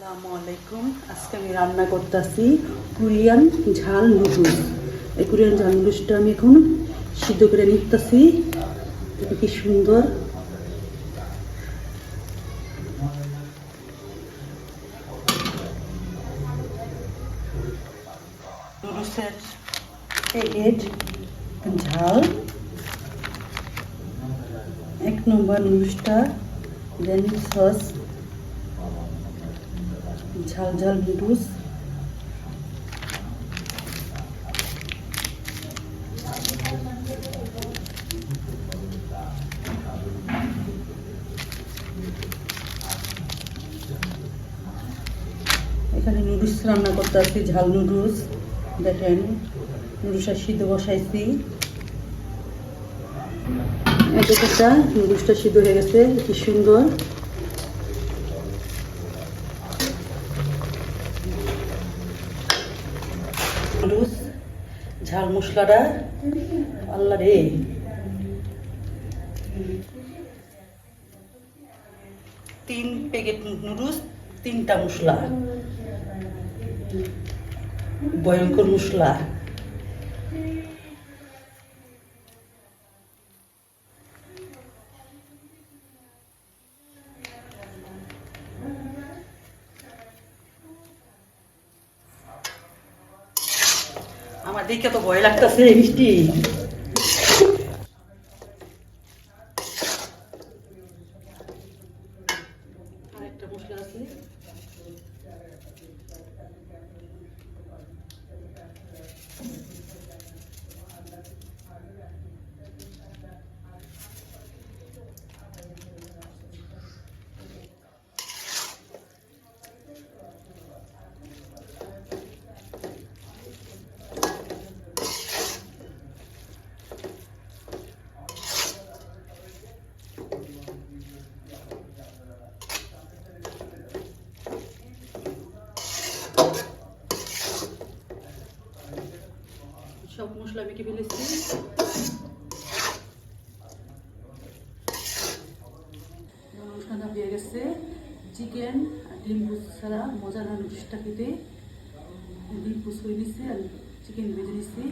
আসসালামু আজকে আমি রান্না করতেছি কোরিয়ান ঝাল নুডলস। এই কোরিয়ান ঝাল নুডলসটা আমি এখন সিদ্ধ করে নিতেছি। কি সুন্দর। ঝাল। এক নম্বর নুডলসটা দেন সস ঝাল ঝাল নুডলস এখানে নুডলস রান্না করতে আসছি, ঝাল নুডলস। দেখেন নুডলসটা সিদ্ধ বসাইছি। একটা নুডলসটা সিদ্ধ হয়ে গেছে, কি সুন্দর নুডলস ঝাল মশলাটা? আল্লাহ রে। তিন প্যাকেট নুডলস তিনটা মশলা। ভয়ঙ্কর মশলা। আমার দেখে তো ভয় লাগতেছে মিষ্টি। সব মশলা মেখে ফেলেছি। মশলাটা হয়ে গেছে চিকেন আর ডিম ছাড়া মজা না নুডলসটা খেতে। ডিম পুষ করে নিচ্ছি আর চিকেন ভেজে নিচ্ছি।